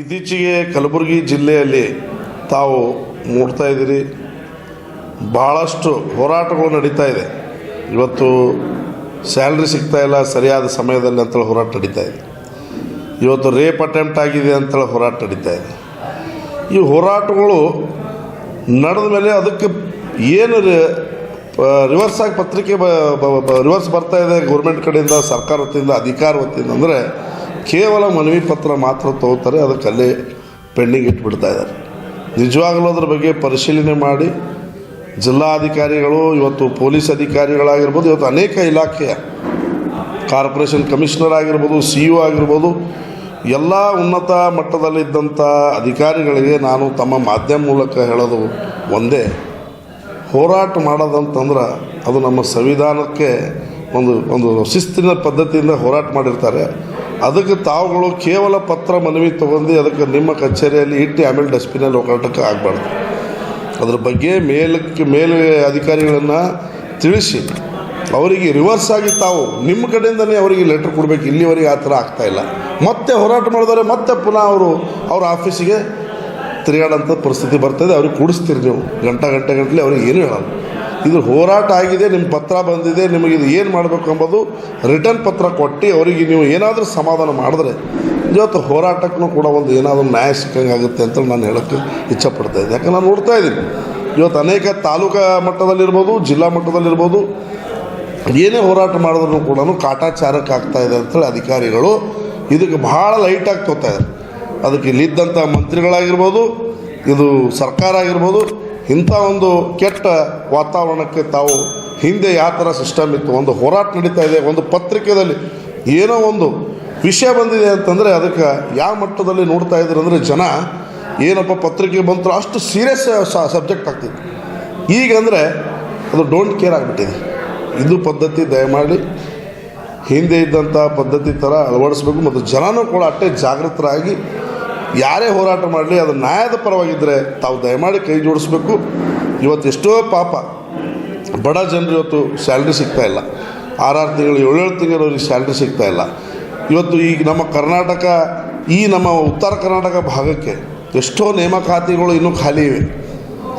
ಇತ್ತೀಚೆಗೆ ಕಲಬುರಗಿ ಜಿಲ್ಲೆಯಲ್ಲಿ ತಾವು ನೋಡ್ತಾ ಇದ್ದೀರಿ. ಭಾಳಷ್ಟು ಹೋರಾಟಗಳು ನಡೀತಾ ಇದೆ. ಇವತ್ತು ಸ್ಯಾಲ್ರಿ ಸಿಗ್ತಾ ಇಲ್ಲ, ಸರಿಯಾದ ಸಮಯದಲ್ಲಿ ಅಂತೇಳಿ ಹೋರಾಟ ನಡೀತಾ ಇದೆ. ಇವತ್ತು ರೇಪ್ ಅಟೆಂಪ್ಟ್ ಆಗಿದೆ ಅಂತೇಳಿ ಹೋರಾಟ ನಡೀತಾ ಇದೆ. ಈ ಹೋರಾಟಗಳು ನಡೆದ ಮೇಲೆ ಅದಕ್ಕೆ ಏನು ರಿವರ್ಸ್ ಆಗಿ ಪತ್ರಿಕೆ ರಿವರ್ಸ್ ಬರ್ತಾ ಇದೆ. ಗೌರ್ಮೆಂಟ್ ಕಡೆಯಿಂದ, ಸರ್ಕಾರ ವತಿಯಿಂದ, ಅಧಿಕಾರ ವತಿಯಿಂದ. ಅಂದರೆ ಕೇವಲ ಮನವಿ ಪತ್ರ ಮಾತ್ರ ತಗೋತಾರೆ ಅದಕ್ಕೆ ಅಲ್ಲೇ ಪೆಂಡಿಂಗ್ ಇಟ್ಬಿಡ್ತಾ ಇದ್ದಾರೆ. ನಿಜವಾಗಲೂ ಅದ್ರ ಬಗ್ಗೆ ಪರಿಶೀಲನೆ ಮಾಡಿ, ಜಿಲ್ಲಾಧಿಕಾರಿಗಳು, ಇವತ್ತು ಪೊಲೀಸ್ ಅಧಿಕಾರಿಗಳಾಗಿರ್ಬೋದು, ಇವತ್ತು ಅನೇಕ ಇಲಾಖೆಯ ಕಾರ್ಪೊರೇಷನ್ ಕಮಿಷನರ್ ಆಗಿರ್ಬೋದು ಸಿ ಇ ಆಗಿರ್ಬೋದು, ಎಲ್ಲ ಉನ್ನತ ಮಟ್ಟದಲ್ಲಿದ್ದಂಥ ಅಧಿಕಾರಿಗಳಿಗೆ ನಾನು ತಮ್ಮ ಮಾಧ್ಯಮ ಮೂಲಕ ಹೇಳೋದು ಒಂದೇ. ಹೋರಾಟ ಮಾಡೋದಂತಂದ್ರೆ ಅದು ನಮ್ಮ ಸಂವಿಧಾನಕ್ಕೆ ಒಂದು ಒಂದು ಶಿಸ್ತಿನ ಪದ್ಧತಿಯಿಂದ ಹೋರಾಟ ಮಾಡಿರ್ತಾರೆ. ಅದಕ್ಕೆ ತಾವುಗಳು ಕೇವಲ ಪತ್ರ ಮನವಿ ತೊಗೊಂಡು ಅದಕ್ಕೆ ನಿಮ್ಮ ಕಚೇರಿಯಲ್ಲಿ ಇಟ್ಟು ಆಮೇಲೆ ಡಸ್ಟ್ಬಿನಲ್ಲಿ ಹೋರಾಟಕ್ಕೆ ಆಗಬಾರ್ದು. ಅದ್ರ ಬಗ್ಗೆ ಮೇಲಕ್ಕೆ, ಮೇಲೆ ಅಧಿಕಾರಿಗಳನ್ನು ತಿಳಿಸಿ. ಅವರಿಗೆ ರಿವರ್ಸ್ ಆಗಿ ತಾವು, ನಿಮ್ಮ ಕಡೆಯಿಂದನೇ ಅವರಿಗೆ ಲೆಟ್ರ್ ಕೊಡಬೇಕು. ಇಲ್ಲಿವರೆಗೆ ಆ ಥರ ಆಗ್ತಾಯಿಲ್ಲ ಮತ್ತೆ ಹೋರಾಟ ಮಾಡಿದವರೆ ಮತ್ತೆ ಪುನಃ ಅವರು, ಅವ್ರ ಆಫೀಸಿಗೆ ತಿರುಗಾಡೋಂಥ ಪರಿಸ್ಥಿತಿ ಬರ್ತದೆ. ಅವ್ರಿಗೆ ಕೂಡಿಸ್ತೀರಿ ನೀವು. ಗಂಟೆ ಗಂಟೆ, ಗಂಟಲೆ ಅವ್ರಿಗೆ ಏನು ಹೇಳಲ್ಲ ಇದು ಹೋರಾಟ ಆಗಿದೆ ನಿಮ್ಮ ಪತ್ರ ಬಂದಿದೆ, ನಿಮಗೆ ಇದು ಏನು ಮಾಡಬೇಕು ಅಂಬೋದು ರಿಟರ್ನ್ ಪತ್ರ ಕೊಟ್ಟು ಅವರಿಗೆ ನೀವು ಏನಾದರೂ ಸಮಾಧಾನ ಮಾಡಿದ್ರೆ, ಇವತ್ತು ಹೋರಾಟಕ್ಕೂ ಕೂಡ ಒಂದು ಏನಾದರೂ ನ್ಯಾಯ ಸಿಕ್ಕಂಗಾಗುತ್ತೆ ಅಂತ ನಾನು ಹೇಳೋಕ್ಕೆ ಇಚ್ಛಪಡ್ತಾ ಇದ್ದೆ. ಯಾಕಂದ್ರೆ ನಾನು ನೋಡ್ತಾ ಇದ್ದೀನಿ. ಇವತ್ತು ಅನೇಕ ತಾಲೂಕಾ ಮಟ್ಟದಲ್ಲಿರ್ಬೋದು, ಜಿಲ್ಲಾ ಮಟ್ಟದಲ್ಲಿರ್ಬೋದು, ಏನೇ ಹೋರಾಟ ಮಾಡಿದ್ರು ಕೂಡ ಕಾಟಾಚಾರಕ್ಕೆ ಆಗ್ತಾ ಇದೆ ಅಂತೇಳಿ ಅಧಿಕಾರಿಗಳು ಇದಕ್ಕೆ ಭಾಳ ಲೈಟಾಗಿ ತೋತಾ ಇದ್ದಾರೆ. ಅದಕ್ಕೆ ಇಲ್ಲಿದ್ದಂಥ ಮಂತ್ರಿಗಳಾಗಿರ್ಬೋದು, ಇದು ಸರ್ಕಾರ ಆಗಿರ್ಬೋದು ಇಂಥ ಒಂದು ಕೆಟ್ಟ ವಾತಾವರಣಕ್ಕೆ ತಾವು ಹಿಂದೆ ಯಾವ ಥರ ಸಿಸ್ಟಮ್ ಇತ್ತು? ಒಂದು ಹೋರಾಟ ನಡೀತಾ ಇದೆ, ಒಂದು ಪತ್ರಿಕೆಯಲ್ಲಿ ಏನೋ ಒಂದು ವಿಷಯ ಬಂದಿದೆ ಅಂತಂದರೆ ಅದಕ್ಕೆ ಯಾವ ಮಟ್ಟದಲ್ಲಿ ನೋಡ್ತಾ ಇದ್ರು ಅಂದರೆ ಜನ ಏನಪ್ಪ ಪತ್ರಿಕೆ ಬಂತು ಅಷ್ಟು ಸೀರಿಯಸ್ ಸಬ್ಜೆಕ್ಟ್ ಆಗ್ತಿತ್ತು. ಈಗ ಅಂದರೆ ಅದು ಡೋಂಟ್ ಕೇರ್ ಆಗಿಬಿಟ್ಟಿದೆ. ಇದು ಪದ್ಧತಿ, ದಯಮಾಡಿ ಹಿಂದೆ ಇದ್ದಂಥ ಪದ್ಧತಿ ಥರ ಅಳವಡಿಸ್ಬೇಕು ಮತ್ತು ಜನನೂ ಕೂಡ ಅಷ್ಟೇ ಜಾಗೃತರಾಗಿ ಯಾರೇ ಹೋರಾಟ ಮಾಡಲಿ, ಅದು ನ್ಯಾಯದ ಪರವಾಗಿದ್ದರೆ ತಾವು ದಯಮಾಡಿ ಕೈ ಜೋಡಿಸ್ಬೇಕು. ಇವತ್ತು ಎಷ್ಟೋ ಪಾಪ, ಬಡ ಜನರು ಇವತ್ತು ಸ್ಯಾಲ್ರಿ ಸಿಗ್ತಾ ಇಲ್ಲ. ಆರಾರು ತಿಂಗಳು, ಏಳೇಳು ತಿಂಗಳು ಅವ್ರಿಗೆ ಸ್ಯಾಲ್ರಿ ಸಿಗ್ತಾ ಇಲ್ಲ. ಇವತ್ತು ಈಗ ನಮ್ಮ ಕರ್ನಾಟಕ, ಈ ನಮ್ಮ ಉತ್ತರ ಕರ್ನಾಟಕ ಭಾಗಕ್ಕೆ ಎಷ್ಟೋ ನೇಮಕಾತಿಗಳು ಇನ್ನೂ ಖಾಲಿ ಇವೆ.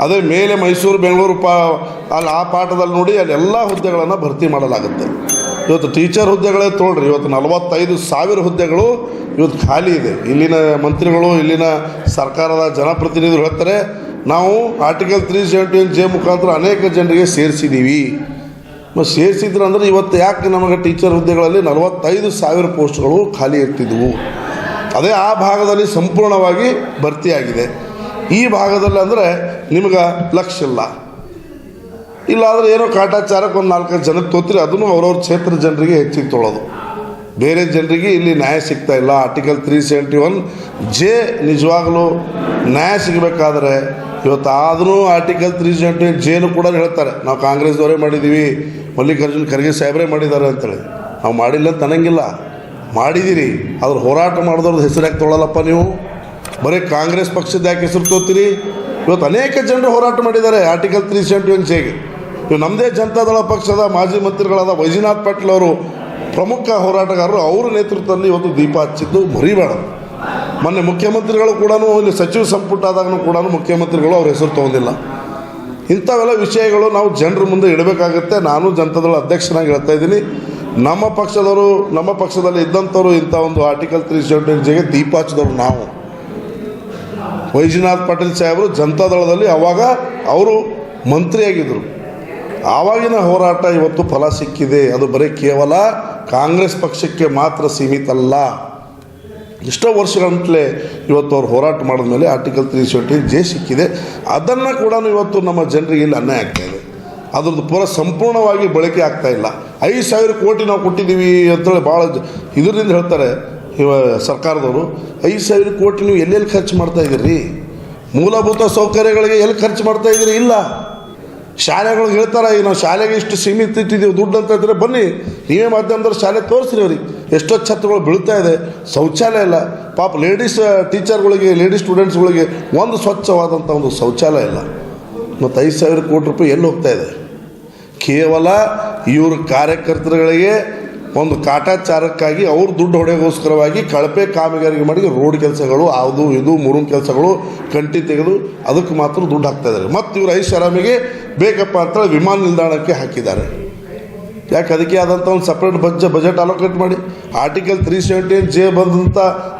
ಅದೇ ಮೇಲೆ ಮೈಸೂರು, ಬೆಂಗಳೂರು ಪಾ ಅಲ್ಲಿ ಆ ಪಾಠದಲ್ಲಿ ನೋಡಿ ಅಲ್ಲಿ ಎಲ್ಲ ಹುದ್ದೆಗಳನ್ನು ಭರ್ತಿ ಮಾಡಲಾಗುತ್ತೆ. ಇವತ್ತು ಟೀಚರ್ ಹುದ್ದೆಗಳೇ ತೊಗೊಳ್ರಿ ಇವತ್ತು ನಲವತ್ತೈದು ಸಾವಿರ ಹುದ್ದೆಗಳು ಇವತ್ತು ಖಾಲಿ ಇದೆ. ಇಲ್ಲಿನ ಮಂತ್ರಿಗಳು, ಇಲ್ಲಿನ ಸರ್ಕಾರದ ಜನಪ್ರತಿನಿಧಿಗಳು ಹೇಳ್ತಾರೆ, ನಾವು article three seventy one J ಮುಖಾಂತರ ಅನೇಕ ಜನರಿಗೆ ಸೇರಿಸಿದ್ದೀವಿ ಸೇರಿಸಿದ್ರು ಅಂದರೆ ಇವತ್ತು ಯಾಕೆ ನಮಗೆ ಟೀಚರ್ ಹುದ್ದೆಗಳಲ್ಲಿ ನಲವತ್ತೈದು ಸಾವಿರ ಪೋಸ್ಟ್ಗಳು ಖಾಲಿ ಇರ್ತಿದ್ವು? ಅದೇ ಆ ಭಾಗದಲ್ಲಿ ಸಂಪೂರ್ಣವಾಗಿ ಭರ್ತಿಯಾಗಿದೆ. ಈ ಭಾಗದಲ್ಲಿ ಅಂದರೆ ನಿಮ್ಗೆ ಲಕ್ಷ ಇಲ್ಲ. ಇಲ್ಲಾಂದ್ರೆ ಏನೋ ಕಾಟಾಚಾರಕ್ಕೆ ಒಂದು ನಾಲ್ಕೈದು ಜನಕ್ಕೆ ತೋತ್ರಿ, ಅದನ್ನು ಅವ್ರವ್ರ ಕ್ಷೇತ್ರ ಜನರಿಗೆ ಹೆಚ್ಚಿಗೆ ತೊಳೋದು. ಬೇರೆ ಜನರಿಗೆ ಇಲ್ಲಿ ನ್ಯಾಯ ಸಿಗ್ತಾ ಇಲ್ಲ. Article three seventy one J ನಿಜವಾಗಲೂ ನ್ಯಾಯ ಸಿಗಬೇಕಾದ್ರೆ ಇವತ್ತು ಆದರೂ ಆರ್ಟಿಕಲ್ ತ್ರೀ ಸೆವೆಂಟಿ ಒನ್ ಜೇನು ಕೂಡ ಹೇಳ್ತಾರೆ. ನಾವು ಕಾಂಗ್ರೆಸ್ದವರೇ ಮಾಡಿದ್ದೀವಿ ಮಲ್ಲಿಕಾರ್ಜುನ್ ಖರ್ಗೆ ಸಾಹೇಬರೇ ಮಾಡಿದ್ದಾರೆ ಅಂತೇಳಿ. ನಾವು ಮಾಡಿಲ್ಲ ಅಂತ ಅನ್ನಂಗಿಲ್ಲ. ಮಾಡಿದ್ದೀರಿ ಅದ್ರ ಹೋರಾಟ ಮಾಡಿದವ್ರದ್ದು ಹೆಸರು ಯಾಕೆ ತೊಗೊಳಲ್ಲಪ್ಪ ನೀವು? ಬರೀ ಕಾಂಗ್ರೆಸ್ ಪಕ್ಷದ ಯಾಕೆ ಹೆಸರು ತೋತೀರಿ ಇವತ್ತು ಅನೇಕ ಜನರು ಹೋರಾಟ ಮಾಡಿದ್ದಾರೆ ಆರ್ಟಿಕಲ್ ತ್ರೀ ಸೆವೆಂಟಿ ಒನ್ ಜೆಗೆ. ಇವು ನಮ್ಮದೇ ಜನತಾದಳ ಪಕ್ಷದ ಮಾಜಿ ಮಂತ್ರಿಗಳಾದ ವೈಜನಾಥ್ ಪಾಟೀಲ್ ಅವರು ಪ್ರಮುಖ ಹೋರಾಟಗಾರರು, ಅವರ ನೇತೃತ್ವದಲ್ಲಿ ಇವತ್ತು ದೀಪ ಹಚ್ಚಿದ್ದು ಮರಿಬೇಡ. ಮೊನ್ನೆ ಮುಖ್ಯಮಂತ್ರಿಗಳು ಕೂಡ ಇಲ್ಲಿ ಸಚಿವ ಸಂಪುಟ ಆದಾಗೂ ಕೂಡ ಮುಖ್ಯಮಂತ್ರಿಗಳು ಅವ್ರ ಹೆಸರು ತಗೊಂಡಿಲ್ಲ. ಇಂಥವೆಲ್ಲ ವಿಷಯಗಳು ನಾವು ಜನರ ಮುಂದೆ ಇಡಬೇಕಾಗುತ್ತೆ. ನಾನು ಜನತಾದಳ ಅಧ್ಯಕ್ಷನಾಗಿ ಹೇಳ್ತಾ ಇದ್ದೀನಿ. ನಮ್ಮ ಪಕ್ಷದವರು, ನಮ್ಮ ಪಕ್ಷದಲ್ಲಿ ಇದ್ದಂಥವ್ರು ಇಂಥ ಒಂದು ಆರ್ಟಿಕಲ್ ತ್ರೀ ಸೆವೆಂಟಿ ಜೆಗೆ ದೀಪ ಹಚ್ಚಿದವರು ನಾವು. ವೈಜನಾಥ್ ಪಾಟೀಲ್ ಸಾಹೇಬರು ಜನತಾದಳದಲ್ಲಿ ಅವಾಗ ಅವರು ಮಂತ್ರಿಯಾಗಿದ್ದರು. ಆವಾಗಿನ ಹೋರಾಟ ಇವತ್ತು ಫಲ ಸಿಕ್ಕಿದೆ. ಅದು ಬರೀ ಕೇವಲ ಕಾಂಗ್ರೆಸ್ ಪಕ್ಷಕ್ಕೆ ಮಾತ್ರ ಸೀಮಿತ ಅಲ್ಲ ಎಷ್ಟೋ ವರ್ಷಗಳಂತಲೇ ಇವತ್ತು ಅವ್ರು ಹೋರಾಟ ಮಾಡಿದ ಮೇಲೆ ಆರ್ಟಿಕಲ್ ತ್ರೀ ಸೆವೆಂಟಿ ಜೆ ಸಿಕ್ಕಿದೆ. ಅದನ್ನು ಕೂಡ ಇವತ್ತು ನಮ್ಮ ಜನರಿಗೆ ಇಲ್ಲಿ ಅನ್ಯಾಯ ಇದೆ. ಅದ್ರದ್ದು ಪೂರ ಸಂಪೂರ್ಣವಾಗಿ ಬಳಕೆ ಆಗ್ತಾ ಇಲ್ಲ. ಐದು ಸಾವಿರ ಕೋಟಿ ನಾವು ಕೊಟ್ಟಿದ್ದೀವಿ ಅಂತೇಳಿ ಭಾಳ ಇದರಿಂದ ಹೇಳ್ತಾರೆ ಇವ ಸರ್ಕಾರದವರು. ಐದು ಸಾವಿರ ಕೋಟಿ ನೀವು ಎಲ್ಲೆಲ್ಲಿ ಖರ್ಚು ಮಾಡ್ತಾ ಇದ್ದೀರಿ? ಮೂಲಭೂತ ಸೌಕರ್ಯಗಳಿಗೆ ಎಲ್ಲಿ ಖರ್ಚು ಮಾಡ್ತಾ ಇದ್ದೀರಿ? ಇಲ್ಲ. ಶಾಲೆಗಳು ಹೇಳ್ತಾರೆ ಈಗ ನಾವು ಶಾಲೆಗೆ ಇಷ್ಟು ಸೀಮಿತ ಇಟ್ಟಿದ್ದೀವಿ, ದುಡ್ಡು ಅಂತ ಹೇಳ್ತಾರೆ ಬನ್ನಿ, ನೀವೇ ಮಾಧ್ಯಮದವ್ರು ಶಾಲೆ ತೋರಿಸ್ರಿ ಅವ್ರಿಗೆ. ಎಷ್ಟೋ ಛತ್ರಗಳು ಬೀಳ್ತಾ ಇದೆ, ಶೌಚಾಲಯ ಇಲ್ಲ. ಪಾಪ ಲೇಡೀಸ್ ಟೀಚರ್ಗಳಿಗೆ ಲೇಡೀಸ್ ಸ್ಟೂಡೆಂಟ್ಸ್ಗಳಿಗೆ ಒಂದು ಸ್ವಚ್ಛವಾದಂಥ ಒಂದು ಶೌಚಾಲಯ ಇಲ್ಲ. ಮತ್ತು ಐದು ಸಾವಿರ ಕೋಟಿ ರೂಪಾಯಿ ಎಲ್ಲಿ ಹೋಗ್ತಾ ಇದೆ? ಕೇವಲ ಇವ್ರ ಕಾರ್ಯಕರ್ತರುಗಳಿಗೆ ಒಂದು ಕಾಟಾಚಾರಕ್ಕಾಗಿ ಅವ್ರ ದುಡ್ಡು ಹೊಡೆಗೋಸ್ಕರವಾಗಿ ಕಳಪೆ ಕಾಮಗಾರಿಗೆ ಮಾಡಿ ರೋಡ್ ಕೆಲಸಗಳು, ಅದು ಇದು ಮುರುನ್ ಕೆಲಸಗಳು ಕಂಟಿ ತೆಗೆದು ಅದಕ್ಕೆ ಮಾತ್ರ ದುಡ್ಡು ಹಾಕ್ತಾ ಇದ್ದಾರೆ ಮತ್ತು ಇವರು ಐಷಾರಾಮಿಗೆ ಬೇಕಪ್ಪ ಅಂತೇಳಿ ವಿಮಾನ ನಿಲ್ದಾಣಕ್ಕೆ ಹಾಕಿದ್ದಾರೆ. ಯಾಕೆ? ಅದಕ್ಕೆ ಆದಂಥ ಒಂದು ಸಪ್ರೇಟ್ ಬಜ್, ಬಜೆಟ್ ಅಲೋಕೇಟ್ ಮಾಡಿ. ಆರ್ಟಿಕಲ್ ತ್ರೀ ಸೆವೆಂಟಿ ಜೆ ಬಂದಂಥ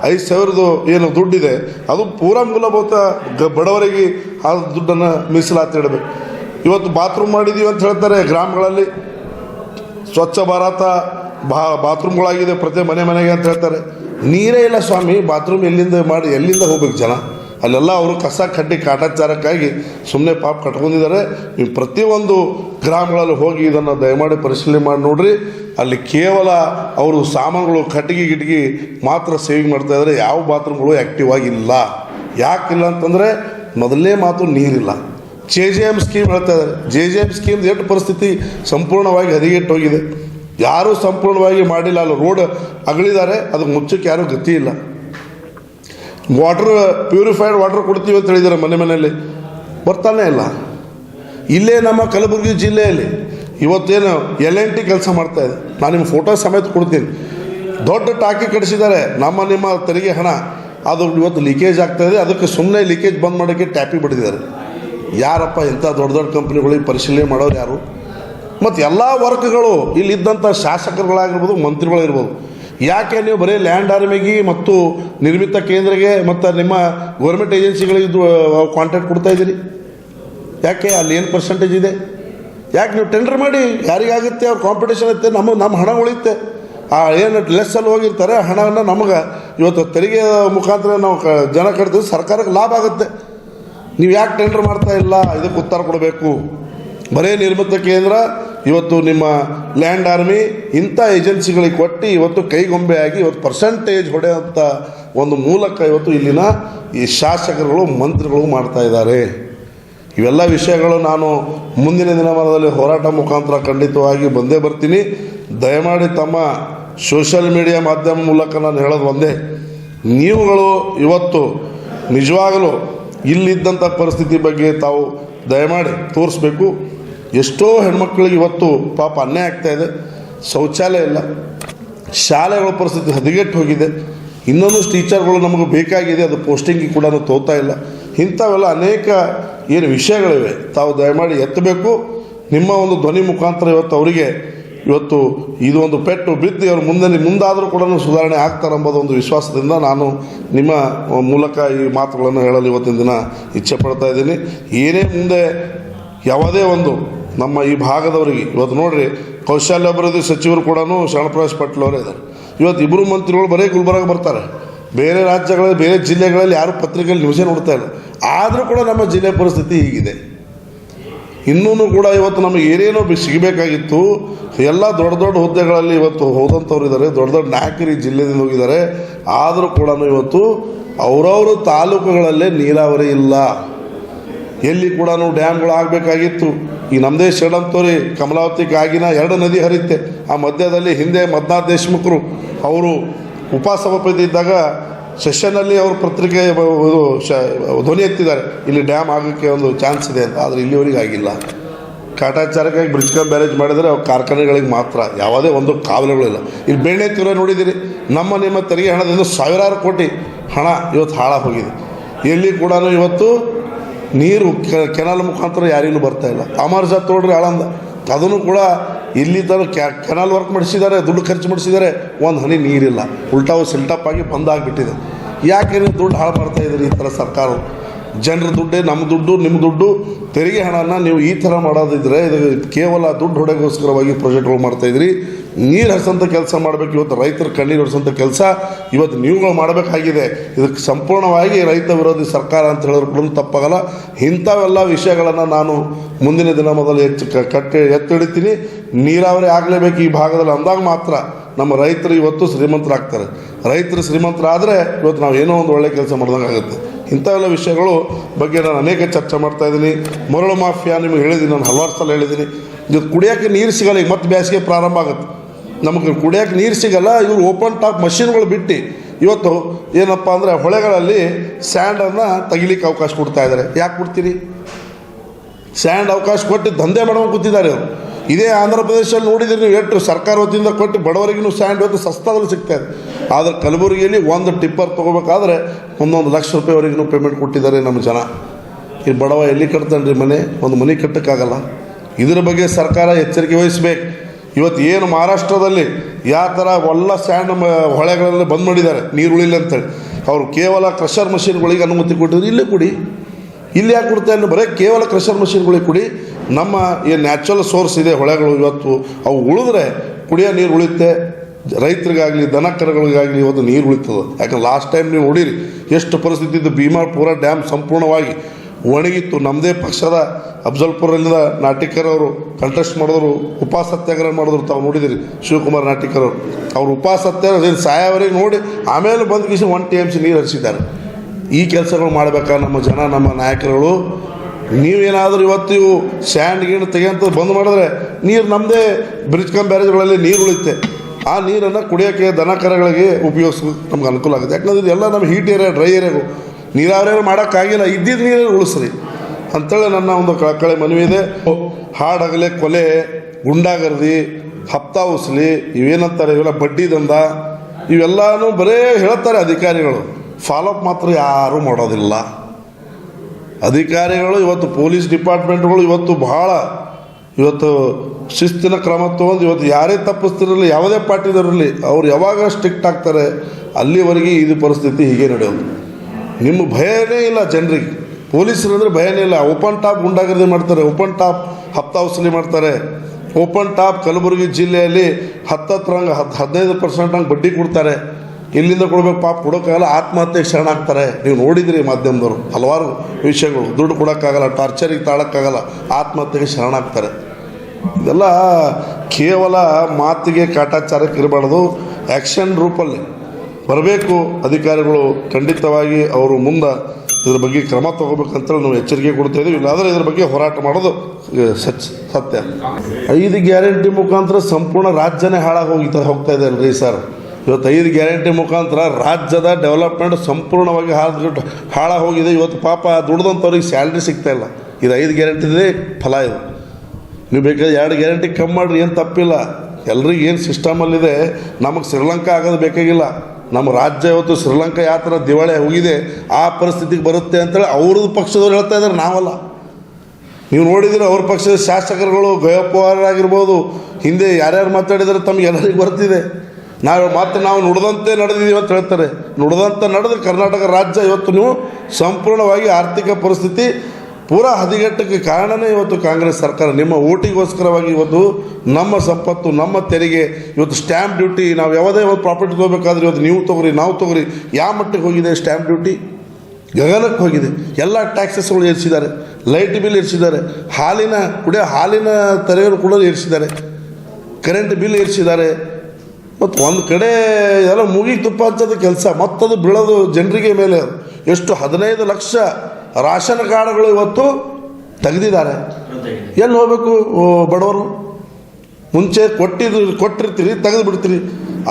ಐದು ಸಾವಿರದ್ದು ಏನು ದುಡ್ಡಿದೆ, ಅದು ಪೂರಾ ಮೂಲಭೂತ ಬಡವರಿಗೆ ಆ ದುಡ್ಡನ್ನು ಮೀಸಲಾತಿ ಇಡಬೇಕು. ಇವತ್ತು ಬಾತ್ರೂಮ್ ಮಾಡಿದ್ದೀವಿ ಅಂತ ಹೇಳ್ತಾರೆ ಗ್ರಾಮಗಳಲ್ಲಿ. ಸ್ವಚ್ಛ ಭಾರತ ಬಾ, ಬಾತ್ರೂಮ್ಗಳಾಗಿದೆ ಪ್ರತಿ ಮನೆ ಮನೆಗೆ ಅಂತ ಹೇಳ್ತಾರೆ. ನೀರೇ ಇಲ್ಲ ಸ್ವಾಮಿ, ಬಾತ್ರೂಮ್ ಎಲ್ಲಿಂದ ಮಾಡಿ, ಎಲ್ಲಿಂದ ಹೋಗ್ಬೇಕು ಜನ? ಅಲ್ಲೆಲ್ಲ ಅವರು ಕಸ ಕಡ್ಡಿ ಕಾಟಾಚಾರಕ್ಕಾಗಿ ಸುಮ್ಮನೆ ಪಾಪ ಕಟ್ಕೊಂಡಿದ್ದಾರೆ. ನೀವು ಪ್ರತಿಯೊಂದು ಗ್ರಾಮಗಳಲ್ಲಿ ಹೋಗಿ ಇದನ್ನು ದಯಮಾಡಿ ಪರಿಶೀಲನೆ ಮಾಡಿ ನೋಡ್ರಿ. ಅಲ್ಲಿ ಕೇವಲ ಅವರು ಸಾಮಾನುಗಳು ಕಟ್ಟಿಗೆ ಗಿಟ್ಟಿಗೆ ಮಾತ್ರ ಸೇವಿಂಗ್ ಮಾಡ್ತಾ ಇದ್ದಾರೆ. ಯಾವ ಬಾತ್ರೂಮ್ಗಳು ಆ್ಯಕ್ಟಿವ್ ಆಗಿಲ್ಲ ಯಾಕಿಲ್ಲ ಅಂತಂದರೆ ಮೊದಲನೇ ಮಾತು ನೀರಿಲ್ಲ. ಜೆ ಜೆ ಎಂ ಸ್ಕೀಮ್ ಹೇಳ್ತಾ ಇದ್ದಾರೆ. ಜೆ ಜೆ ಎಂ ಸ್ಕೀಮ್ ಎಷ್ಟು ಪರಿಸ್ಥಿತಿ? ಸಂಪೂರ್ಣವಾಗಿ ಹದಿಗೆಟ್ಟು ಹೋಗಿದೆ ಯಾರೂ ಸಂಪೂರ್ಣವಾಗಿ ಮಾಡಿಲ್ಲ. ಅಲ್ಲಿ ರೋಡ್ ಅಗಳಿದ್ದಾರೆ ಅದಕ್ಕೆ ಮುಚ್ಚಕ್ಕೆ ಯಾರೂ ಗತಿ ಇಲ್ಲ. ವಾಟ್ರ್, ಪ್ಯೂರಿಫೈಡ್ ವಾಟರ್ ಕೊಡ್ತೀವಿ ಅಂತ ಹೇಳಿದ್ದಾರೆ ಮನೆ ಮನೆಯಲ್ಲಿ. ಬರ್ತಾನೆ ಇಲ್ಲ. ಇಲ್ಲೇ ನಮ್ಮ ಕಲಬುರಗಿ ಜಿಲ್ಲೆಯಲ್ಲಿ ಇವತ್ತೇನು ಎಲ್ ಎನ್ ಟಿ ಕೆಲಸ ಮಾಡ್ತಾ ಇದೆ. ನಾನು ನಿಮ್ಮ ಫೋಟೋ ಸಮೇತ ಕೊಡ್ತೀನಿ. ದೊಡ್ಡ ಟಾಕಿ ಕಟ್ಟಿಸಿದ್ದಾರೆ ನಮ್ಮ ನಿಮ್ಮ ತೆರಿಗೆ ಹಣ. ಅದು ಇವತ್ತು ಲೀಕೇಜ್ ಆಗ್ತಾ ಇದೆ. ಅದಕ್ಕೆ ಸುಮ್ಮನೆ ಲೀಕೇಜ್ ಬಂದ್ ಮಾಡೋಕ್ಕೆ ಟ್ಯಾಪಿ ಬಿಟ್ಟಿದ್ದಾರೆ. ಯಾರಪ್ಪ ಇಂಥ ದೊಡ್ಡ ದೊಡ್ಡ ಕಂಪ್ನಿಗಳಿಗೆ ಪರಿಶೀಲನೆ ಮಾಡೋರು ಯಾರು? ಮತ್ತು ಎಲ್ಲ ವರ್ಕ್ಗಳು ಇಲ್ಲಿದ್ದಂಥ ಶಾಸಕರುಗಳಾಗಿರ್ಬೋದು ಮಂತ್ರಿಗಳಿರ್ಬೋದು ಯಾಕೆ ನೀವು ಬರೀ ಲ್ಯಾಂಡ್ ಆರ್ಮಿಗೆ ಮತ್ತು ನಿರ್ಮಿತ ಕೇಂದ್ರಗೆ ಮತ್ತು ನಿಮ್ಮ ಗೌರ್ಮೆಂಟ್ ಏಜೆನ್ಸಿಗಳಿಗೆ ಕಾಂಟ್ರಾಕ್ಟ್ ಕೊಡ್ತಾ ಇದ್ದೀರಿ? ಯಾಕೆ ಅಲ್ಲಿ ಏನು ಪರ್ಸೆಂಟೇಜ್ ಇದೆ? ಯಾಕೆ ನೀವು ಟೆಂಡರ್ ಮಾಡಿ ಯಾರಿಗಾಗುತ್ತೆ ಅವ್ರ ಕಾಂಪಿಟೇಷನ್ ಇರುತ್ತೆ? ನಮ್ಮ ನಮ್ಮ ಹಣ ಉಳಿಯುತ್ತೆ. ಆ ಏನು ಲೆಸ್ಸಲ್ಲಿ ಹೋಗಿರ್ತಾರೆ ಹಣವನ್ನು ನಮಗೆ ಇವತ್ತು ತೆರಿಗೆ ಮುಖಾಂತರ ನಾವು ಜನ ಕಟ್ತೀವಿ ಸರ್ಕಾರಕ್ಕೆ ಲಾಭ ಆಗುತ್ತೆ. ನೀವು ಯಾಕೆ ಟೆಂಡರ್ ಮಾಡ್ತಾ ಇಲ್ಲ? ಇದಕ್ಕೆ ಉತ್ತರ ಕೊಡಬೇಕು. ಬರೇ ನಿರ್ಮಿತ ಕೇಂದ್ರ ಇವತ್ತು ನಿಮ್ಮ ಲ್ಯಾಂಡ್ ಆರ್ಮಿ ಇಂಥ ಏಜೆನ್ಸಿಗಳಿಗೆ ಕೊಟ್ಟು ಇವತ್ತು ಕೈಗೊಂಬೆ ಆಗಿ ಇವತ್ತು ಪರ್ಸೆಂಟೇಜ್ ಹೊಡೆಯುವಂಥ ಒಂದು ಮೂಲಕ ಇವತ್ತು ಇಲ್ಲಿನ ಈ ಶಾಸಕರುಗಳು, ಮಂತ್ರಿಗಳು ಮಾಡ್ತಾ ಇದ್ದಾರೆ. ಇವೆಲ್ಲ ವಿಷಯಗಳು ನಾನು ಮುಂದಿನ ದಿನಮಾನದಲ್ಲಿ ಹೋರಾಟ ಮುಖಾಂತರ ಖಂಡಿತವಾಗಿ ಬಂದೇ ಬರ್ತೀನಿ. ದಯಮಾಡಿ ತಮ್ಮ ಸೋಷಿಯಲ್ ಮೀಡಿಯಾ ಮಾಧ್ಯಮ ಮೂಲಕ ನಾನು ಹೇಳೋದು ಒಂದೇ. ನೀವುಗಳು ಇವತ್ತು ನಿಜವಾಗಲೂ ಇಲ್ಲಿದ್ದಂಥ ಪರಿಸ್ಥಿತಿ ಬಗ್ಗೆ ತಾವು ದಯಮಾಡಿ ತೋರಿಸ್ಬೇಕು. ಎಷ್ಟೋ ಹೆಣ್ಮಕ್ಳಿಗೆ ಇವತ್ತು ಪಾಪ ಅನ್ಯಾಯ ಇದೆ. ಶೌಚಾಲಯ ಇಲ್ಲ. ಶಾಲೆಗಳ ಪರಿಸ್ಥಿತಿ ಹದಗೆಟ್ಟು ಹೋಗಿದೆ. ಇನ್ನೊಂದು ಟೀಚರ್ಗಳು ನಮಗೆ ಬೇಕಾಗಿದೆ. ಅದು ಪೋಸ್ಟಿಂಗ್ ಕೂಡ ತೋತಾ ಇಲ್ಲ. ಇಂಥವೆಲ್ಲ ಅನೇಕ ಏನು ವಿಷಯಗಳಿವೆ. ತಾವು ದಯಮಾಡಿ ಎತ್ತಬೇಕು. ನಿಮ್ಮ ಒಂದು ಧ್ವನಿ ಮುಖಾಂತರ ಇವತ್ತು ಅವರಿಗೆ ಇವತ್ತು ಇದು ಒಂದು ಪೆಟ್ಟು ಬಿದ್ದು ಅವ್ರ ಮುಂದೆ ಮುಂದಾದರೂ ಕೂಡ ಸುಧಾರಣೆ ಆಗ್ತಾರೆ ಎಂಬುದು ಒಂದು ವಿಶ್ವಾಸದಿಂದ ನಾನು ನಿಮ್ಮ ಮೂಲಕ ಈ ಮಾತುಗಳನ್ನು ಹೇಳಲು ಇವತ್ತಿನ ದಿನ ಇಚ್ಛೆ ಪಡ್ತಾ ಇದ್ದೀನಿ. ಏನೇ ಮುಂದೆ ಯಾವುದೇ ಒಂದು ನಮ್ಮ ಈ ಭಾಗದವರಿಗೆ. ಇವತ್ತು ನೋಡ್ರಿ ಕೌಶಲ್ಯಾಭಿವೃದ್ಧಿ ಸಚಿವರು ಕೂಡ ಶರಣಪ್ರಕಾಶ್ ಪಾಟೀಲ್ ಅವರೇ ಇದ್ದಾರೆ. ಇವತ್ತು ಇಬ್ಬರು ಮಂತ್ರಿಗಳು ಬರೀ ಗುಲ್ಬರ್ಗ ಬರ್ತಾರೆ. ಬೇರೆ ರಾಜ್ಯಗಳಲ್ಲಿ, ಬೇರೆ ಜಿಲ್ಲೆಗಳಲ್ಲಿ ಯಾರು ಪತ್ರಿಕೆಯಲ್ಲಿ ನ್ಯೂಸೇ ನೋಡ್ತಾ ಇಲ್ಲ. ಆದರೂ ಕೂಡ ನಮ್ಮ ಜಿಲ್ಲೆ ಪರಿಸ್ಥಿತಿ ಹೀಗಿದೆ. ಇನ್ನೂ ಕೂಡ ಇವತ್ತು ನಮಗೆ ಏನೇನೋ ಸಿಗಬೇಕಾಗಿತ್ತು, ಎಲ್ಲ ದೊಡ್ಡ ದೊಡ್ಡ ಹುದ್ದೆಗಳಲ್ಲಿ ಇವತ್ತು ಹೋದಂಥವ್ರು ಇದ್ದಾರೆ, ದೊಡ್ಡ ದೊಡ್ಡ ನಾಯಕರು ಈ ಜಿಲ್ಲೆದಿಂದ ಹೋಗಿದ್ದಾರೆ. ಆದರೂ ಕೂಡ ಇವತ್ತು ಅವರವ್ರ ತಾಲೂಕುಗಳಲ್ಲೇ ನೀರಾವರಿ ಇಲ್ಲ. ಎಲ್ಲಿ ಕೂಡ ಡ್ಯಾಮ್ಗಳು ಆಗಬೇಕಾಗಿತ್ತು. ಈ ನಮ್ಮದೇ ತೋರಿ ಕಮಲಾವತಿ ಕಾಗಿನ ಎರಡು ನದಿ ಹರಿಯುತ್ತೆ. ಆ ಮಧ್ಯದಲ್ಲಿ ಹಿಂದೆ ಮದ್ನಾಥ್ ದೇಶಮುಖರು ಅವರು ಉಪಸಭಾಪತಿ ಇದ್ದಾಗ ಸೆಷನ್ನಲ್ಲಿ ಅವರು ಪತ್ರಿಕೆ ಧ್ವನಿ ಎತ್ತಿದ್ದಾರೆ. ಇಲ್ಲಿ ಡ್ಯಾಮ್ ಆಗೋಕ್ಕೆ ಒಂದು ಚಾನ್ಸ್ ಇದೆ ಅಂತ. ಆದರೆ ಇಲ್ಲಿವರೆಗೆ ಆಗಿಲ್ಲ. ಕಾಟಾಚಾರಕ್ಕಾಗಿ ಬ್ರಿಡ್ಜ್ಕಮ್ ಬ್ಯಾರೇಜ್ ಮಾಡಿದರೆ ಅವು ಕಾರ್ಖಾನೆಗಳಿಗೆ ಮಾತ್ರ. ಯಾವುದೇ ಒಂದು ಕಾವಲುಗಳಿಲ್ಲ ಇಲ್ಲಿ. ಬೆಣ್ಣೆ ತೀರ ನೋಡಿದ್ದೀರಿ ನಮ್ಮ ನಿಮ್ಮ ತೆರಿಗೆ ಹಣದಿಂದ ಸಾವಿರಾರು ಕೋಟಿ ಹಣ ಇವತ್ತು ಹಾಳಾಗಿ ಹೋಗಿದೆ ಎಲ್ಲಿ ಕೂಡ ಇವತ್ತು ನೀರು ಕೆನಾಲ್ ಮುಖಾಂತರ ಯಾರಿಗೂ ಬರ್ತಾ ಇಲ್ಲ. ಅಮರ್ಜ ತೋಡ್ರಿ ಆಳಂದ. ಅದನ್ನು ಕೂಡ ಇಲ್ಲಿ ತರ ಕೆನಾಲ್ ವರ್ಕ್ ಮಾಡಿಸಿದ್ದಾರೆ, ದುಡ್ಡು ಖರ್ಚು ಮಾಡಿಸಿದ್ದಾರೆ, ಒಂದು ಹನಿ ನೀರಿಲ್ಲ. ಉಲ್ಟಾವು ಸಿಲ್ಟಪ್ ಆಗಿ ಬಂದಾಗ್ಬಿಟ್ಟಿದೆ ಯಾಕೆ ನೀವು ದುಡ್ಡು ಹಾಳು ಮಾಡ್ತಾ ಇದ್ದೀರಿ ಈ ಥರ ಸರ್ಕಾರ ಜನರ ದುಡ್ಡು, ನಮ್ಮ ದುಡ್ಡು, ನಿಮ್ಮ ದುಡ್ಡು. ತೆರಿಗೆ ಹಣನ ನೀವು ಈ ಥರ ಮಾಡೋದಿದ್ರೆ ಇದು ಕೇವಲ ದುಡ್ಡು ಹೊಡೆಗೋಸ್ಕರವಾಗಿ ಪ್ರಾಜೆಕ್ಟ್ಗಳು ಮಾಡ್ತಾ ಇದ್ರಿ. ನೀರು ಹರಿಸೋಂಥ ಕೆಲಸ ಮಾಡಬೇಕು, ಇವತ್ತು ರೈತರ ಕಣ್ಣೀರು ಹರಿಸೋಂಥ ಕೆಲಸ ಇವತ್ತು ನೀವುಗಳು ಮಾಡಬೇಕಾಗಿದೆ. ಇದಕ್ಕೆ ಸಂಪೂರ್ಣವಾಗಿ ರೈತ ವಿರೋಧಿ ಸರ್ಕಾರ ಅಂತ ಹೇಳಿದ್ರು ಕೂಡ ತಪ್ಪಾಗಲ್ಲ. ಇಂಥವೆಲ್ಲ ವಿಷಯಗಳನ್ನು ನಾನು ಮುಂದಿನ ದಿನ ಮೊದಲು ಹೆಚ್ಚು ಕಟ್ಟಿ, ಎತ್ತಿಡಿತೀನಿ. ನೀರಾವರಿ ಆಗಲೇಬೇಕು ಈ ಭಾಗದಲ್ಲಿ ಅಂದಾಗ ಮಾತ್ರ ನಮ್ಮ ರೈತರು ಇವತ್ತು ಶ್ರೀಮಂತರಾಗ್ತಾರೆ. ರೈತರು ಶ್ರೀಮಂತರಾದರೆ ಇವತ್ತು ನಾವು ಏನೋ ಒಂದು ಒಳ್ಳೆ ಕೆಲಸ ಮಾಡ್ದಂಗೆ ಆಗುತ್ತೆ ಇಂಥವೆಲ್ಲ ವಿಷಯಗಳು ಬಗ್ಗೆ ನಾನು ಅನೇಕ ಚರ್ಚೆ ಮಾಡ್ತಾ ಇದ್ದೀನಿ. ಮರಳು ಮಾಫಿಯಾ ನಿಮಗೆ ಹೇಳಿದ್ದೀನಿ, ನಾನು ಹಲವಾರು ಸಲ ಹೇಳಿದ್ದೀನಿ. ಇದು ಕುಡಿಯೋಕ್ಕೆ ನೀರು ಸಿಗಲ್ಲ, ಈಗ ಮತ್ತೆ ಬೇಸಿಗೆ ಪ್ರಾರಂಭ ಆಗುತ್ತೆ. ನಮಗೆ ಕುಡಿಯೋಕ್ಕೆ ನೀರು ಸಿಗಲ್ಲ, ಇವರು ಓಪನ್ ಟಾಪ್ ಮಷಿನ್ಗಳು ಬಿಟ್ಟು ಇವತ್ತು ಏನಪ್ಪ ಅಂದರೆ ಹೊಳೆಗಳಲ್ಲಿ ಸ್ಯಾಂಡನ್ನು ತೆಗಿಲಿಕ್ಕೆ ಅವಕಾಶ ಕೊಡ್ತಾ ಇದ್ದಾರೆ. ಯಾಕೆ ಕೊಡ್ತೀರಿ? ಸ್ಯಾಂಡ್ ಅವಕಾಶ ಕೊಟ್ಟು ದಂಧೆ ಮಾಡೋಕೆ ಕೂತಿದ್ದಾರೆ ಅವರು. ಇದೇ ಆಂಧ್ರ ಪ್ರದೇಶದಲ್ಲಿ ನೋಡಿದ್ರೆ ನೀವು ಎಷ್ಟು ಸರ್ಕಾರ ವತಿಯಿಂದ ಕೊಟ್ಟು ಬಡವರಿಗೂ ಸ್ಯಾಂಡ್ ಇವತ್ತು ಸಸ್ತಾದಲ್ಲಿ ಸಿಗ್ತಾ ಇದೆ ಆದರೆ ಕಲಬುರಗಿಯಲ್ಲಿ ಒಂದು ಟಿಪ್ಪರ್ ತೊಗೋಬೇಕಾದ್ರೆ ಒಂದೊಂದು ಲಕ್ಷ ರೂಪಾಯಿವರೆಗೂ ಪೇಮೆಂಟ್ ಕೊಟ್ಟಿದ್ದಾರೆ ನಮ್ಮ ಜನ. ಈ ಬಡವ ಎಲ್ಲಿ ಕಟ್ತಾನೆ ಮನೆ? ಒಂದು ಮನೆ ಕಟ್ಟಕ್ಕಾಗಲ್ಲ. ಇದರ ಬಗ್ಗೆ ಸರ್ಕಾರ ಎಚ್ಚರಿಕೆ ವಹಿಸ್ಬೇಕು. ಇವತ್ತು ಏನು ಮಹಾರಾಷ್ಟ್ರದಲ್ಲಿ ಯಾವ ಥರ ಎಲ್ಲ ಸ್ಯಾಂಡ್ ಹೊಳೆಗಳಲ್ಲಿ ಬಂದ್ ಮಾಡಿದ್ದಾರೆ, ನೀರು ಉಳಿಲಿ ಅಂತೇಳಿ ಅವರು ಕೇವಲ ಕ್ರಷರ್ ಮಷಿನ್ಗಳಿಗೆ ಅನುಮತಿ ಕೊಟ್ಟಿದ್ರು, ಇಲ್ಲೇ ಕೊಡಿ. ಇಲ್ಲಿ ಯಾಕೆ ಕೊಡ್ತಾ ಇಲ್ಲ? ಬರೀ ಕೇವಲ ಕ್ರಷರ್ ಮಷಿನ್ಗಳಿಗೆ ಕೊಡಿ. ನಮ್ಮ ಏನು ನ್ಯಾಚುರಲ್ ಸೋರ್ಸ್ ಇದೆ, ಹೊಳೆಗಳು ಇವತ್ತು, ಅವು ಉಳಿದ್ರೆ ಕುಡಿಯೋ ನೀರು ಉಳಿಯುತ್ತೆ, ರೈತರಿಗಾಗಲಿ ದನ ಕರುಗಳಿಗಾಗಲಿ ಇವತ್ತು ನೀರು ಉಳಿತದೆ. ಯಾಕಂದ್ರೆ ಲಾಸ್ಟ್ ಟೈಮ್ ನೀವು ನೋಡಿರಿ, ಎಷ್ಟು ಪರಿಸ್ಥಿತಿ ಇದ್ದು ಭೀಮಾಪುರ ಡ್ಯಾಮ್ ಸಂಪೂರ್ಣವಾಗಿ ಒಣಗಿತ್ತು. ನಮ್ಮದೇ ಪಕ್ಷದ ಅಫ್ಜಲ್ಪುರಲ್ಲಿಂದ ನಾಟಿಕರ್ ಅವರು ಕಂಟೆಸ್ಟ್ ಮಾಡಿದ್ರು ಉಪಾಸ ಸತ್ಯಾಗ್ರಹ ಮಾಡಿದ್ರು. ತಾವು ನೋಡಿದಿರಿ, ಶಿವಕುಮಾರ್ ನಾಟಿಕರ್ ಅವರು. ಅವ್ರು ಉಪವಾಸ ಸತ್ಯಾಗ್ರಹ ಸಾಯವರೆಗೆ ನೋಡಿ, ಆಮೇಲೆ ಬಂದು ಕಿಸಿ ಒನ್ ಟಿ ಎಂ ಸಿ ನೀರು ಹರಿಸಿದ್ದಾರೆ. ಈ ಕೆಲಸಗಳು ಮಾಡಬೇಕಾ? ನಮ್ಮ ಜನ, ನಮ್ಮ ನಾಯಕರುಗಳು ನೀವೇನಾದರೂ ಇವತ್ತು ಇವು ಸ್ಯಾಂಡ್ ಗೀಂಡ್ ತೆಗೆಯಂತ ಬಂದ್ ಮಾಡಿದ್ರೆ ನೀರು ನಮ್ಮದೇ ಬ್ರಿಡ್ಜ್ ಕಮ್ ಬ್ಯಾರೇಜ್ಗಳಲ್ಲಿ ನೀರು ಉಳಿಯುತ್ತೆ. ಆ ನೀರನ್ನು ಕುಡಿಯೋಕ್ಕೆ ದನ ಕರಗಳಿಗೆ ಉಪಯೋಗಿಸೋದು ನಮ್ಗೆ ಅನುಕೂಲ ಆಗುತ್ತೆ. ಯಾಕಂದ್ರೆ ಇದೆಲ್ಲ ನಮ್ಮ ಹೀಟ್ ಏರಿಯಾ ಡ್ರೈ ಏರಿಯಾಗು ನೀರಾವರಿ ಮಾಡೋಕ್ಕಾಗಿಲ್ಲ. ಇದ್ದಿದ್ದು ನೀರು ಉಳಿಸ್ರಿ. ಅಂತೇಳಿ ನನ್ನ ಒಂದು ಕಳಕಳಿ ಮನವಿ ಇದೆ. ಹಾಡಗಲೆ ಕೊಲೆ ಗುಂಡಾಗರ್ದಿ ಹಪ್ತಾ ಉಸ್ಲಿ ಇವೇನಂತಾರೆ? ಇವೆಲ್ಲ ಬಡ್ಡಿ ದಂದ ಇವೆಲ್ಲನೂ ಬರೇ ಹೇಳ್ತಾರೆ ಅಧಿಕಾರಿಗಳು. ಫಾಲೋಅಪ್ ಮಾತ್ರ ಯಾರೂ ಮಾಡೋದಿಲ್ಲ. ಅಧಿಕಾರಿಗಳು, ಇವತ್ತು ಪೊಲೀಸ್ ಡಿಪಾರ್ಟ್ಮೆಂಟ್ಗಳು ಇವತ್ತು ಬಹಳ ಇವತ್ತು ಶಿಸ್ತಿನ ಕ್ರಮ ತೊಗೊಂಡು ಇವತ್ತು ಯಾರೇ ತಪ್ಪಿಸ್ತಿರಲಿ, ಯಾವುದೇ ಪಾರ್ಟಿದವರಲ್ಲಿ ಅವ್ರು ಯಾವಾಗ ಸ್ಟ್ರಿಕ್ಟ್ ಆಗ್ತಾರೆ, ಅಲ್ಲಿವರೆಗೆ ಇದು ಪರಿಸ್ಥಿತಿ ಹೀಗೆ ನಡೆಯೋದು. ನಿಮ್ಮ ಭಯನೇ ಇಲ್ಲ ಜನರಿಗೆ. ಪೊಲೀಸರು ಅಂದರೆ ಭಯನೇ ಇಲ್ಲ. ಓಪನ್ ಟಾಪ್ ಗುಂಡಾಗರ್ದಿ ಮಾಡ್ತಾರೆ, ಓಪನ್ ಟಾಪ್ ಹಪ್ತಾ ವಸೂಲಿ ಮಾಡ್ತಾರೆ. ಓಪನ್ ಟಾಪ್ ಕಲಬುರಗಿ ಜಿಲ್ಲೆಯಲ್ಲಿ ಹತ್ತತ್ರ ಹತ್ತು ಹದಿನೈದು ಪರ್ಸೆಂಟ್ ಹಂಗೆ ಬಡ್ಡಿ ಕೊಡ್ತಾರೆ. ಇಲ್ಲಿಂದ ಕೊಡಬೇಕು ಪಾಪ ಕೊಡೋಕ್ಕಾಗಲ್ಲ, ಆತ್ಮಹತ್ಯೆಗೆ ಶರಣಾಗ್ತಾರೆ. ನೀವು ನೋಡಿದ್ರಿ ಮಾಧ್ಯಮದವರು, ಹಲವಾರು ವಿಷಯಗಳು. ದುಡ್ಡು ಕೊಡೋಕ್ಕಾಗಲ್ಲ ಟಾರ್ಚರಿಗೆ ತಾಳೋಕ್ಕಾಗಲ್ಲ, ಆತ್ಮಹತ್ಯೆಗೆ ಶರಣಾಗ್ತಾರೆ. ಇದೆಲ್ಲ ಕೇವಲ ಮಾತಿಗೆ ಕಾಟಾಚಾರಕ್ಕೆ ಇರಬಾರ್ದು ಆ್ಯಕ್ಷನ್ ರೂಪಲ್ಲಿ. ಬರಬೇಕು, ಅಧಿಕಾರಿಗಳು ಖಂಡಿತವಾಗಿ ಅವರು ಮುಂದೆ ಇದ್ರ ಬಗ್ಗೆ ಕ್ರಮ ತಗೋಬೇಕಂತೇಳಿ ನಾವು ಎಚ್ಚರಿಕೆ ಕೊಡ್ತಾ ಇದ್ದೀವಿ ಇಲ್ಲಾಂದರೆ ಇದ್ರ ಬಗ್ಗೆ ಹೋರಾಟ ಮಾಡೋದು ಸಚ್, ಸತ್ಯ. ಐದು ಗ್ಯಾರಂಟಿ ಮುಖಾಂತರ ಸಂಪೂರ್ಣ ರಾಜ್ಯನೇ ಹಾಳಾಗಿ ಹೋಗಿ, ಹೋಗ್ತಾ ಇದೆ ಅಲ್ರಿ ಸರ್. ಇವತ್ತು ಐದು ಗ್ಯಾರಂಟಿ ಮುಖಾಂತರ ರಾಜ್ಯದ ಡೆವಲಪ್ಮೆಂಟ್ ಸಂಪೂರ್ಣವಾಗಿ ಹಾಳು ಹಾಳಾಗಿ ಹೋಗಿದೆ ಇವತ್ತು ಪಾಪ ದುಡ್ದಂಥವ್ರಿಗೆ ಸ್ಯಾಲ್ರಿ ಸಿಗ್ತಾ ಇಲ್ಲ. ಇದು ಐದು ಗ್ಯಾರಂಟಿದೇ ಫಲ ಇದು. ನೀವು ಬೇಕಾದ್ರೆ ಎರಡು ಗ್ಯಾರಂಟಿ ಕಮ್ಮಿ ಮಾಡಿರಿ, ಏನು ತಪ್ಪಿಲ್ಲ. ಎಲ್ರಿಗೂ ಏನು ಸಿಸ್ಟಮಲ್ಲಿದೆ, ನಮಗೆ ಶ್ರೀಲಂಕಾ ಆಗೋದು ಬೇಕಾಗಿಲ್ಲ. ನಮ್ಮ ರಾಜ್ಯ ಇವತ್ತು ಶ್ರೀಲಂಕಾ ಯಾವ ಥರ ದಿವಾಳಿ ಹೋಗಿದೆ. ಆ ಪರಿಸ್ಥಿತಿಗೆ ಬರುತ್ತೆ ಅಂತೇಳಿ ಅವ್ರದ್ದು ಪಕ್ಷದವ್ರು ಹೇಳ್ತಾ ಇದ್ದಾರೆ, ನಾವಲ್ಲ. ನೀವು ನೋಡಿದರೆ ಅವ್ರ ಪಕ್ಷದ ಶಾಸಕರುಗಳು ಗಯೋಪಹಾರರಾಗಿರ್ಬೋದು ಹಿಂದೆ ಯಾರ್ಯಾರು ಮಾತಾಡಿದರೆ ತಮಗೆ ಎಲ್ಲರಿಗೂ ಬರ್ತಿದೆ ನಾವು ಮತ್ತೆ ನಾವು ನುಡಿದಂತೆ ನಡೆದಿದ್ದೀವಿ ಅಂತ ಹೇಳ್ತಾರೆ. ನುಡಿದಂತೆ ನಡೆದು ಕರ್ನಾಟಕ ರಾಜ್ಯ ಇವತ್ತು ನೀವು ಸಂಪೂರ್ಣವಾಗಿ ಆರ್ಥಿಕ ಪರಿಸ್ಥಿತಿ ಪೂರಾ ಹದಿಗೆಟ್ಟಕ್ಕೆ ಕಾರಣನೇ ಇವತ್ತು ಕಾಂಗ್ರೆಸ್ ಸರ್ಕಾರ. ನಿಮ್ಮ ಓಟಿಗೋಸ್ಕರವಾಗಿ ಇವತ್ತು ನಮ್ಮ ಸಂಪತ್ತು, ನಮ್ಮ ತೆರಿಗೆ, ಇವತ್ತು ಸ್ಟ್ಯಾಂಪ್ ಡ್ಯೂಟಿ ನಾವು ಯಾವುದೇ ಒಂದು ಪ್ರಾಪರ್ಟಿ ತೊಗೋಬೇಕಾದ್ರೆ ಇವತ್ತು ನೀವು ತೊಗೊರಿ, ನಾವು ತೊಗೊರಿ, ಯಾವ ಮಟ್ಟಿಗೆ ಹೋಗಿದೆ ಸ್ಟ್ಯಾಂಪ್ ಡ್ಯೂಟಿ ಗಗನಕ್ಕೆ ಹೋಗಿದೆ. ಎಲ್ಲ ಟ್ಯಾಕ್ಸಸ್ಗಳು ಏರಿಸಿದ್ದಾರೆ. Light bill ಏರಿಸಿದ್ದಾರೆ. ಹಾಲಿನ ಕುಡಿಯೋ ಹಾಲಿನ ತೆರೆಯನ್ನು ಕೂಡ ಏರಿಸಿದ್ದಾರೆ. Current bill ಏರಿಸಿದ್ದಾರೆ. ಮತ್ತು ಒಂದು ಕಡೆ ಎಲ್ಲ ಮುಗಿ ತುಪ್ಪ ಹಚ್ಚೋದು ಕೆಲಸ, ಮತ್ತದು ಬೀಳೋದು ಜನರಿಗೆ ಮೇಲೆ. ಎಷ್ಟು ಹದಿನೈದು ಲಕ್ಷ ರಾಷನ್ ಕಾರ್ಡ್ಗಳು ಇವತ್ತು ತೆಗೆದಿದ್ದಾರೆ. ಎಲ್ಲಿ ಹೋಗಬೇಕು ಬಡವರು? ಮುಂಚೆ ಕೊಟ್ಟಿದ್ದು ಕೊಟ್ಟಿರ್ತೀರಿ ತೆಗೆದು ಬಿಡ್ತೀರಿ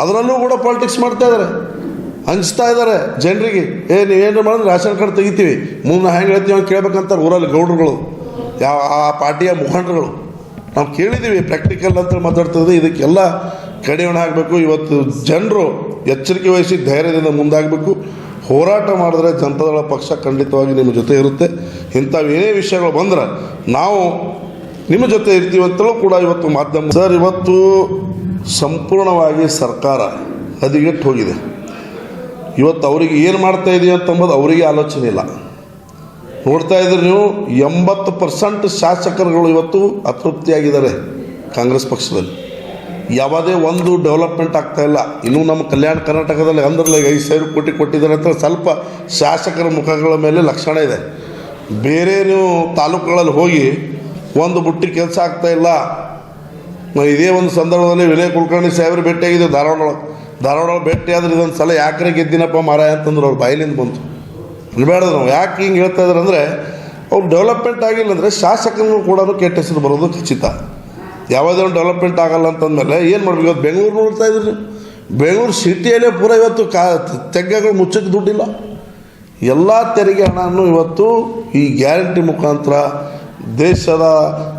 ಅದರಲ್ಲೂ ಕೂಡ ಪಾಲಿಟಿಕ್ಸ್ ಮಾಡ್ತಾ ಇದ್ದಾರೆ. ಹಂಚ್ತಾ ಇದ್ದಾರೆ ಜನರಿಗೆ. ಏ ನೀವೇನು ಮಾಡಿದ್ರೆ ರಾಷನ್ ಕಾರ್ಡ್ ತೆಗಿತೀವಿ. ಮುಂದೆ ಹೆಂಗೆ ಹೇಳ್ತೀವಿ ಅಂತ ಕೇಳ್ಬೇಕಂತಾರೆ ಊರಲ್ಲಿ ಗೌಡ್ರುಗಳು, ಯಾವ, ಆ ಪಾರ್ಟಿಯ ಮುಖಂಡರುಗಳು. ನಾವು ಕೇಳಿದ್ದೀವಿ ಪ್ರಾಕ್ಟಿಕಲ್ ಅಂತ ಮಾತಾಡ್ತಿದ್ದೆ ಇದಕ್ಕೆಲ್ಲ ಕಡಿವಾಣ ಆಗಬೇಕು. ಇವತ್ತು ಜನರು ಎಚ್ಚರಿಕೆ ವಹಿಸಿ ಧೈರ್ಯದಿಂದ ಮುಂದಾಗಬೇಕು. ಹೋರಾಟ ಮಾಡಿದ್ರೆ ಜನತಾದಳ ಪಕ್ಷ ಖಂಡಿತವಾಗಿ ನಿಮ್ಮ ಜೊತೆ ಇರುತ್ತೆ. ಇಂಥವು ಏನೇ ವಿಷಯಗಳು ಬಂದ್ರೆ ನಾವು ನಿಮ್ಮ ಜೊತೆ ಇರ್ತೀವಿ ಅಂತಲೂ ಕೂಡ ಇವತ್ತು ಮಾಧ್ಯಮ ಸರ್, ಇವತ್ತು ಸಂಪೂರ್ಣವಾಗಿ ಸರ್ಕಾರ ಹದಿಗೆಟ್ಟು ಹೋಗಿದೆ. ಇವತ್ತು ಅವರಿಗೆ ಏನು ಮಾಡ್ತಾ ಇದೀವಿ ಅಂತಂಬೋದು ಅವರಿಗೆ ಆಲೋಚನೆ ಇಲ್ಲ. ನೋಡ್ತಾ ಇದ್ರೆ ನೀವು, ಎಂಬತ್ತು ಪರ್ಸೆಂಟ್ ಶಾಸಕರುಗಳು ಇವತ್ತು ಅತೃಪ್ತಿಯಾಗಿದ್ದಾರೆ ಕಾಂಗ್ರೆಸ್ ಪಕ್ಷದಲ್ಲಿ. ಯಾವುದೇ ಒಂದು ಡೆವಲಪ್ಮೆಂಟ್ ಆಗ್ತಾ ಇಲ್ಲ. ಇನ್ನೂ ನಮ್ಮ ಕಲ್ಯಾಣ ಕರ್ನಾಟಕದಲ್ಲಿ ಅಂದ್ರಲ್ಲ, ಈಗ ಐದು ಸಾವಿರ ಕೋಟಿ ಕೊಟ್ಟಿದ್ದಾರೆ ಅಂತ ಸ್ವಲ್ಪ ಶಾಸಕರ ಮುಖಗಳ ಮೇಲೆ ಲಕ್ಷಣ ಇದೆ. ಬೇರೆ ನೀವು ತಾಲೂಕುಗಳಲ್ಲಿ ಹೋಗಿ ಒಂದು ಬುಟ್ಟಿ ಕೆಲಸ ಆಗ್ತಾ ಇಲ್ಲ. ಇದೇ ಒಂದು ಸಂದರ್ಭದಲ್ಲಿ ವಿನಯ್ ಕುಲಕರ್ಣಿ ಸಾಹೇಬ್ರು ಭೇಟಿಯಾಗಿದ್ದು ಧಾರವಾಡ ಧಾರವಾಡ ಭೇಟಿ ಆದ್ರೆ ಇದೊಂದು ಸಲ ಯಾಕ್ರೆ ಗೆದ್ದಿನಪ್ಪ ಮಾರಾಯ ಅಂತಂದ್ರೆ ಅವ್ರು ಬಾಯಿಲಿಂದ ಬಂತು. ಅನ್ಬೇಡ್ದು ನಾವು. ಯಾಕೆ ಹಿಂಗೆ ಹೇಳ್ತಾ ಇದ್ದಾರೆ ಅಂದರೆ, ಅವ್ರು ಡೆವಲಪ್ಮೆಂಟ್ ಆಗಿಲ್ಲ ಅಂದರೆ ಶಾಸಕರು ಕೂಡ ಕೆಟ್ಟ ಹೆಸರು ಬರೋದು ಖಚಿತ. ಯಾವುದೇ ಒಂದು ಡೆವಲಪ್ಮೆಂಟ್ ಆಗಲ್ಲ ಅಂತಂದಮೇಲೆ ಏನು ಮಾಡಬೇಕು? ಇವತ್ತು ಬೆಂಗಳೂರು ನೋಡ್ತಾ ಇದ್ರಿ. ಬೆಂಗಳೂರು ಸಿಟಿಯಲ್ಲೇ ಪೂರ ಇವತ್ತು ಕಾ, ತೆಗ್ಗೆಗಳು ಮುಚ್ಚಕ್ಕೆ ದುಡ್ಡಿಲ್ಲ. ಎಲ್ಲ ತೆರಿಗೆ ಹಣವನ್ನು ಇವತ್ತು ಈ ಗ್ಯಾರಂಟಿ ಮುಖಾಂತರ ದೇಶದ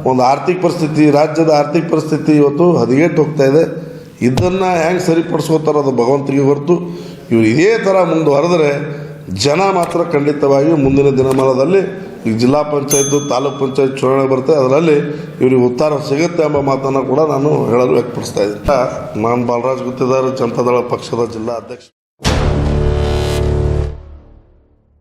ಒಂದು ಆರ್ಥಿಕ ಪರಿಸ್ಥಿತಿ, ರಾಜ್ಯದ ಆರ್ಥಿಕ ಪರಿಸ್ಥಿತಿ ಇವತ್ತು ಹದಗೆಟ್ಟು ಹೋಗ್ತಾ ಇದೆ. ಇದನ್ನು ಹೆಂಗೆ ಸರಿಪಡಿಸ್ಕೋತಾರೆ ಅದು ಭಗವಂತನಿಗೆ ಹೊರತು. ಇವರು ಇದೇ ಥರ ಮುಂದುವರೆದ್ರೆ ಜನ ಮಾತ್ರ ಖಂಡಿತವಾಗಿ ಮುಂದಿನ ದಿನಮಾನದಲ್ಲಿ ಈಗ ಜಿಲ್ಲಾ ಪಂಚಾಯತ್ ತಾಲೂಕ್ ಪಂಚಾಯತ್ ಚುನಾವಣೆ ಬರುತ್ತೆ. ಅದರಲ್ಲಿ ಇವರಿಗೆ ಉತ್ತರ ಸಿಗುತ್ತೆ ಎಂಬ ಮಾತನ್ನು ಕೂಡ ನಾನು ಹೇಳಲು ವ್ಯಕ್ತಪಡಿಸ್ತಾ ಇದ್ದೀನಿ. ನಾನು ಬಾಲರಾಜ್ ಗುತ್ತಿದಾರ್, ಜನತಾದಳ ಪಕ್ಷದ ಜಿಲ್ಲಾ ಅಧ್ಯಕ್ಷ.